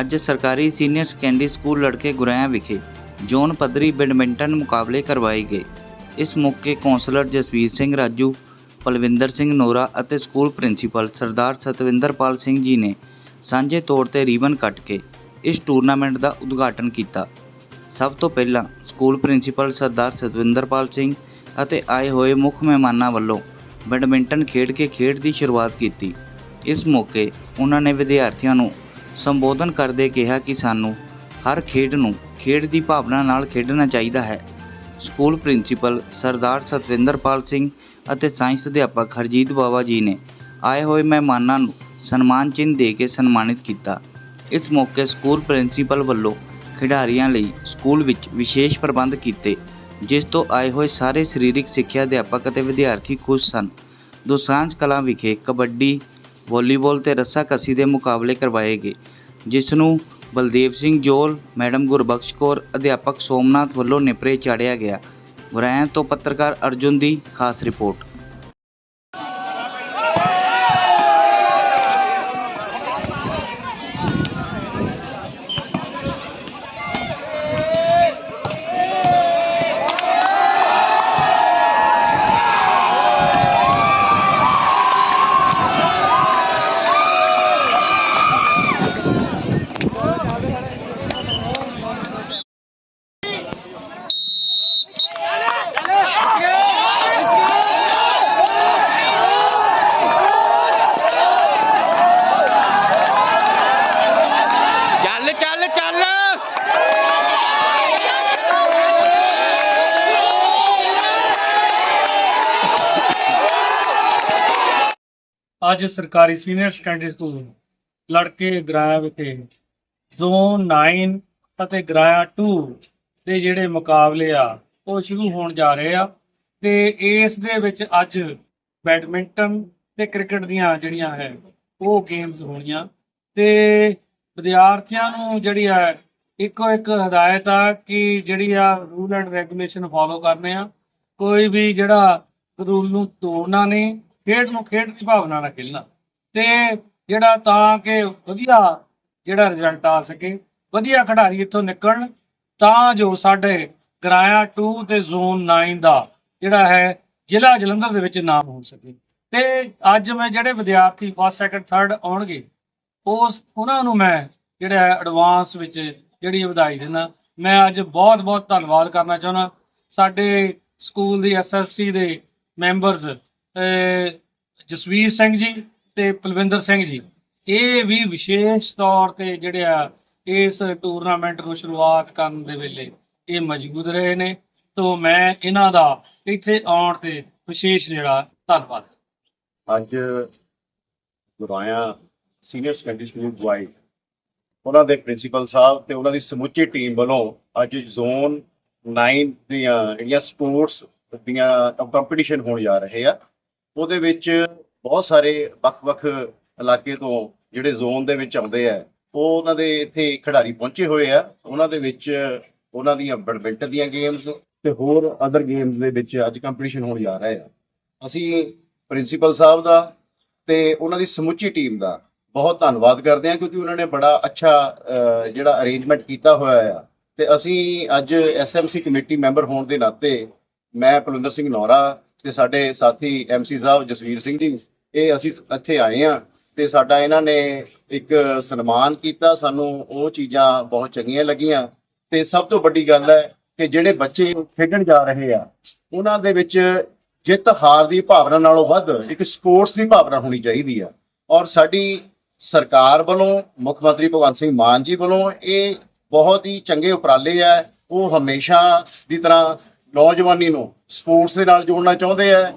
ਅੱਜ ਸਰਕਾਰੀ senior secondary school ਲੜਕੇ ਗੁਰੈਆਂ ਵਿਖੇ ਜ਼ੋਨ ਪੱਧਰੀ ਬੈਡਮਿੰਟਨ ਮੁਕਾਬਲੇ ਕਰਵਾਏ ਗਏ। ਇਸ ਮੌਕੇ ਕੌਂਸਲਰ ਜਸਵੀਰ ਸਿੰਘ ਰਾਜੂ, ਪਲਵਿੰਦਰ ਸਿੰਘ ਨੋਰਾ ਅਤੇ ਸਕੂਲ ਪ੍ਰਿੰਸੀਪਲ ਸਰਦਾਰ ਸਤਵਿੰਦਰਪਾਲ ਸਿੰਘ ਜੀ ਨੇ ਸਾਂਝੇ ਤੌਰ ਤੇ ਰੀਬਨ ਕੱਟ ਕੇ ਇਸ ਟੂਰਨਾਮੈਂਟ ਦਾ ਉਦਘਾਟਨ ਕੀਤਾ। ਸਭ ਤੋਂ ਪਹਿਲਾਂ ਸਕੂਲ ਪ੍ਰਿੰਸੀਪਲ ਸਰਦਾਰ ਸਤਵਿੰਦਰਪਾਲ ਸਿੰਘ ਅਤੇ ਆਏ ਹੋਏ ਮੁੱਖ ਮਹਿਮਾਨਾਂ ਵੱਲੋਂ ਬੈਡਮਿੰਟਨ ਖੇਡ ਕੇ ਖੇਡ ਦੀ ਸ਼ੁਰੂਆਤ ਕੀਤੀ। ਇਸ ਮੌਕੇ ਉਹਨਾਂ ਨੇ ਵਿਦਿਆਰਥੀਆਂ ਨੂੰ ਸੰਬੋਧਨ ਕਰਦੇ ਕਿਹਾ ਕਿ ਸਾਨੂੰ ਹਰ ਖੇਡ ਨੂੰ ਖੇਡ ਦੀ ਭਾਵਨਾ ਨਾਲ ਖੇਡਣਾ ਚਾਹੀਦਾ ਹੈ। ਸਕੂਲ ਪ੍ਰਿੰਸੀਪਲ ਸਰਦਾਰ ਸਤਵਿੰਦਰਪਾਲ ਸਿੰਘ ਅਤੇ ਸਾਇੰਸ ਅਧਿਆਪਕ ਹਰਜੀਤ ਬਾਵਾ ਜੀ ਨੇ ਆਏ ਹੋਏ ਮਹਿਮਾਨਾਂ ਨੂੰ ਸਨਮਾਨ ਚਿੰਨ੍ਹ ਦੇ ਕੇ ਸਨਮਾਨਿਤ ਕੀਤਾ। ਇਸ ਮੌਕੇ ਸਕੂਲ ਪ੍ਰਿੰਸੀਪਲ ਵੱਲੋਂ ਖਿਡਾਰੀਆਂ ਲਈ ਸਕੂਲ ਵਿੱਚ ਵਿਸ਼ੇਸ਼ ਪ੍ਰਬੰਧ ਕੀਤੇ, ਜਿਸ ਤੋਂ ਆਏ ਹੋਏ ਸਾਰੇ ਸਰੀਰਕ ਸਿੱਖਿਆ ਅਧਿਆਪਕ ਅਤੇ ਵਿਦਿਆਰਥੀ ਖੁਸ਼ ਸਨ। ਦੋਸਾਂਝ ਕਲਾਂ ਵਿਖੇ ਕਬੱਡੀ ਵਾਲੀਬਾਲ ਤੇ ਰੱਸਾਕੱਸੀ ਦੇ ਮੁਕਾਬਲੇ ਕਰਵਾਏ ਗਏ ਜਿਸ ਨੂੰ ਬਲਦੇਵ ਸਿੰਘ ਜੋਲ, ਮੈਡਮ ਗੁਰਬਖਸ਼ ਕੌਰ, ਅਧਿਆਪਕ ਸੋਮਨਾਥ ਵੱਲੋਂ ਨਿਪਰੇ ਚਾੜਿਆ ਗਿਆ। ਗੁਰੈਣ ਤੋਂ ਪੱਤਰਕਾਰ ਅਰਜੁਨ ਦੀ ਖਾਸ ਰਿਪੋਰਟ। ਅੱਜ ਸਰਕਾਰੀ ਸੀਨੀਅਰ ਸੈਕੰਡਰੀ ਸਕੂਲ ਲੜਕੇ ਗਰਾਇਆ ਵਿਖੇ ਜ਼ੋਨ 9 ਅਤੇ ਗਰਾਇਆ 2 ਦੇ ਜਿਹੜੇ ਮੁਕਾਬਲੇ ਆ, ਉਹ ਸ਼ੁਰੂ ਹੋਣ ਜਾ ਰਹੇ ਆ ਤੇ ਇਸ ਦੇ ਵਿੱਚ ਅੱਜ ਬੈਡਮਿੰਟਨ ਤੇ ਕ੍ਰਿਕਟ ਦੀਆਂ ਜਿਹੜੀਆਂ ਹੈ, ਉਹ ਗੇਮਸ ਹੋਣੀਆਂ ਤੇ ਵਿਦਿਆਰਥੀਆਂ ਨੂੰ ਜਿਹੜੀ ਹੈ ਇੱਕੋ ਇੱਕ ਹਦਾਇਤ ਆ ਕਿ ਜਿਹੜੀ ਆ ਰੂਲ ਐਂਡ ਰੈਗੂਲੇਸ਼ਨ ਫਾਲੋ ਕਰਨੇ ਆ, ਕੋਈ ਵੀ ਜਿਹੜਾ ਰੂਲ ਨੂੰ ਤੋੜਨਾ ਨਹੀਂ ਖੇਡ ਨੂੰ ਖੇਡ ਦੀ ਭਾਵਨਾ ਨਾਲ ਖੇਲਣਾ। ਤੇ ਜਿਹੜਾ ਤਾਂ ਕਿ ਵਧੀਆ ਜਿਹੜਾ ਰਿਜ਼ਲਟ ਆ ਸਕੇ, ਵਧੀਆ ਖਿਡਾਰੀ ਇੱਥੋਂ ਨਿਕਲਣ, ਤਾਂ ਜੋ ਸਾਡੇ ਗਰਾਇਆ 2 ਤੇ ਜ਼ੋਨ 9 ਦਾ ਜਿਹੜਾ ਹੈ, ਜ਼ਿਲ੍ਹਾ ਜਲੰਧਰ ਦੇ ਵਿੱਚ ਨਾਮ ਹੋ ਸਕੇ। ਤੇ ਅੱਜ ਮੈਂ ਜਿਹੜੇ ਵਿਦਿਆਰਥੀ ਫਸਟ ਸੈਕੰਡ ਥਰਡ ਆਉਣਗੇ, ਉਸ ਉਹਨਾਂ ਨੂੰ ਮੈਂ ਜਿਹੜਾ ਐਡਵਾਂਸ ਵਿੱਚ ਜਿਹੜੀ ਵਧਾਈ ਦਿੰਦਾ। ਮੈਂ ਅੱਜ ਬਹੁਤ ਬਹੁਤ ਧੰਨਵਾਦ ਕਰਨਾ ਚਾਹੁੰਦਾ। ਸਾਡੇ ਸਕੂਲ ਦੀ ਐਸਐਫਸੀ ਦੇ ਮੈਂਬਰਸ ਜਸਵੀਰ ਸਿੰਘ ਜੀ ਤੇ ਪਲਵਿੰਦਰ ਸਿੰਘ ਜੀ। ਇਹ ਵੀ ਵਿਸ਼ੇਸ਼ ਤੌਰ ਤੇ ਜਿਹੜੇ ਆ ਇਸ ਟੂਰਨਾਮੈਂਟ ਨੂੰ ਸ਼ੁਰੂਆਤ ਕਰਨ ਦੇ ਵੇਲੇ ਇਹ ਮੌਜੂਦ ਰਹੇ ਨੇ। ਤੋਂ ਮੈਂ ਇਹਨਾਂ ਦਾ ਇੱਥੇ ਆਉਣ ਤੇ ਵਿਸ਼ੇਸ਼ ਜਿਹੜਾ ਧੰਨਵਾਦ ਅੱਜ ਗੁਰਾਇਆ ਸੀਨੀਅਰ ਸੈਕੰਡਰੀ ਸਕੂਲ ਦੁਆਈ ਉਹਨਾਂ ਦੇ ਪ੍ਰਿੰਸੀਪਲ ਸਾਹਿਬ ਤੇ ਉਹਨਾਂ ਦੀ ਸਮੁੱਚੀ ਟੀਮ ਵੱਲੋਂ ਅੱਜ ਜ਼ੋਨ 9 ਦੀਆਂ ਜਿਹੜੀਆਂ ਸਪੋਰਟਸ ਦੀਆਂ ਕੰਪੀਟੀਸ਼ਨ ਹੋਣ ਜਾ ਰਹੇ ਆ। ਉਹਦੇ ਵਿੱਚ ਬਹੁਤ ਸਾਰੇ ਵੱਖ-ਵੱਖ ਇਲਾਕੇ ਤੋਂ ਜਿਹੜੇ ਜ਼ੋਨ ਦੇ ਵਿੱਚ ਆਉਂਦੇ ਆ, ਉਹ ਉਹਨਾਂ ਦੇ ਇੱਥੇ ਖਿਡਾਰੀ ਪਹੁੰਚੇ ਹੋਏ ਆ। ਉਹਨਾਂ ਦੇ ਵਿੱਚ ਉਹਨਾਂ ਦੀਆਂ ਬੈਡਮਿੰਟਨ ਦੀਆਂ ਗੇਮਸ ਤੇ ਹੋਰ ਅਦਰ ਗੇਮਸ ਦੇ ਵਿੱਚ ਅੱਜ ਕੰਪੀਟੀਸ਼ਨ ਹੋਣ ਜਾ ਰਹੇ ਆ। ਅਸੀਂ ਪ੍ਰਿੰਸੀਪਲ ਸਾਹਿਬ ਦਾ ਤੇ ਉਹਨਾਂ ਦੀ ਸਮੁੱਚੀ ਟੀਮ ਦਾ ਬਹੁਤ ਧੰਨਵਾਦ ਕਰਦੇ ਹਾਂ ਕਿਉਂਕਿ ਉਹਨਾਂ ਨੇ ਬੜਾ ਅੱਛਾ ਜਿਹੜਾ ਅਰੇਂਜਮੈਂਟ ਕੀਤਾ ਹੋਇਆ ਆ। ਤੇ ਅਸੀਂ ਅੱਜ ਐਸਐਮਸੀ ਕਮੇਟੀ ਮੈਂਬਰ ਹੋਣ ਦੇ ਨਾਤੇ ਮੈਂ ਪਲਵਿੰਦਰ ਸਿੰਘ ਨੌਰਾ ਤੇ ਸਾਡੇ ਸਾਥੀ ਐਮਸੀ ਸਾਹਿਬ, ਜਸਵੀਰ ਸਿੰਘ ਜੀ, ਇਹ ਅਸੀਂ ਇੱਥੇ ਆਏ ਆ ਤੇ ਸਾਡਾ ਇਹਨਾਂ ਨੇ ਇੱਕ ਸਨਮਾਨ ਕੀਤਾ। ਸਾਨੂੰ ਉਹ ਚੀਜ਼ਾਂ ਬਹੁਤ ਚੰਗੀਆਂ ਲੱਗੀਆਂ ਤੇ ਸਭ ਤੋਂ ਵੱਡੀ ਗੱਲ ਹੈ ਕਿ ਜਿਹੜੇ ਬੱਚੇ ਖੇਡਣ ਜਾ ਰਹੇ ਆ, ਉਹਨਾਂ ਦੇ ਵਿੱਚ ਜਿੱਤ ਹਾਰ ਦੀ ਭਾਵਨਾ ਨਾਲੋਂ ਵੱਧ ਇੱਕ ਸਪੋਰਟਸ ਦੀ ਭਾਵਨਾ ਹੋਣੀ ਚਾਹੀਦੀ ਆ। ਔਰ ਸਾਡੀ ਸਰਕਾਰ ਵੱਲੋਂ, ਮੁੱਖ ਮੰਤਰੀ ਭਗਵੰਤ ਸਿੰਘ ਮਾਨ ਜੀ ਵੱਲੋਂ ਇਹ ਬਹੁਤ ਹੀ ਚੰਗੇ ਉਪਰਾਲੇ ਆ। ਉਹ ਹਮੇਸ਼ਾ ਦੀ ਤਰ੍ਹਾਂ ਨੌਜਵਾਨੀ ਨੂੰ ਸਪੋਰਟਸ ਦੇ ਨਾਲ ਜੋੜਨਾ ਚਾਹੁੰਦੇ ਆ।